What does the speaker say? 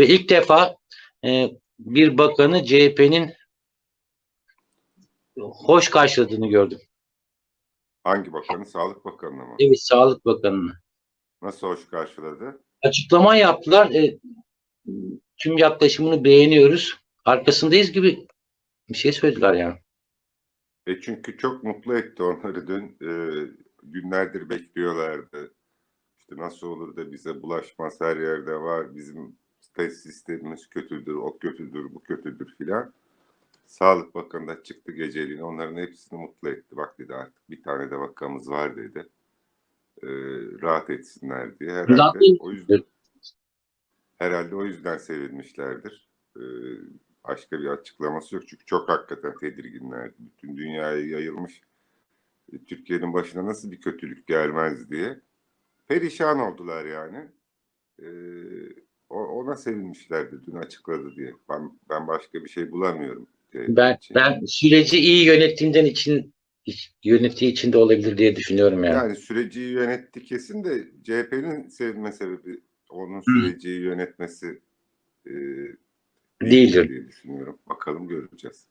Ve ilk defa e, bir bakanı CHP'nin hoş karşıladığını gördüm. Hangi bakanı? Sağlık Bakanı mı? Evet, Sağlık Bakanı'nı. Nasıl hoş karşıladı? Açıklama yaptılar. E, tüm yaklaşımını beğeniyoruz. Arkasındayız gibi bir şey söylediler yani. E çünkü çok mutlu etti onları dün. E, günlerdir bekliyorlardı. İşte nasıl olur da bize bulaşmaz her yerde var. Bizim test sistemimiz kötüdür, o kötüdür, bu kötüdür filan. Sağlık Bakanı da çıktı geceliğin onların hepsini mutlu etti. Bak dedi artık bir tane de vakamız var dedi. E, rahat etsinler diye. Herhalde Zaten- o yüzden herhalde o yüzden sevinmişlerdir. E, başka bir açıklaması yok. Çünkü çok hakikaten tedirginlerdi. Bütün dünyaya yayılmış e, Türkiye'nin başına nasıl bir kötülük gelmez diye. Perişan oldular yani. E, o- ona sevinmişlerdi dün açıkladı diye. Ben, ben başka bir şey bulamıyorum. CHP Ben için. ben süreci iyi yönettiğinden için yönettiği için de olabilir diye düşünüyorum yani. Yani süreci yönetti kesin de CHP'nin sevme sebebi onun süreci yönetmesi e, Değildir. diye düşünüyorum. Bakalım göreceğiz.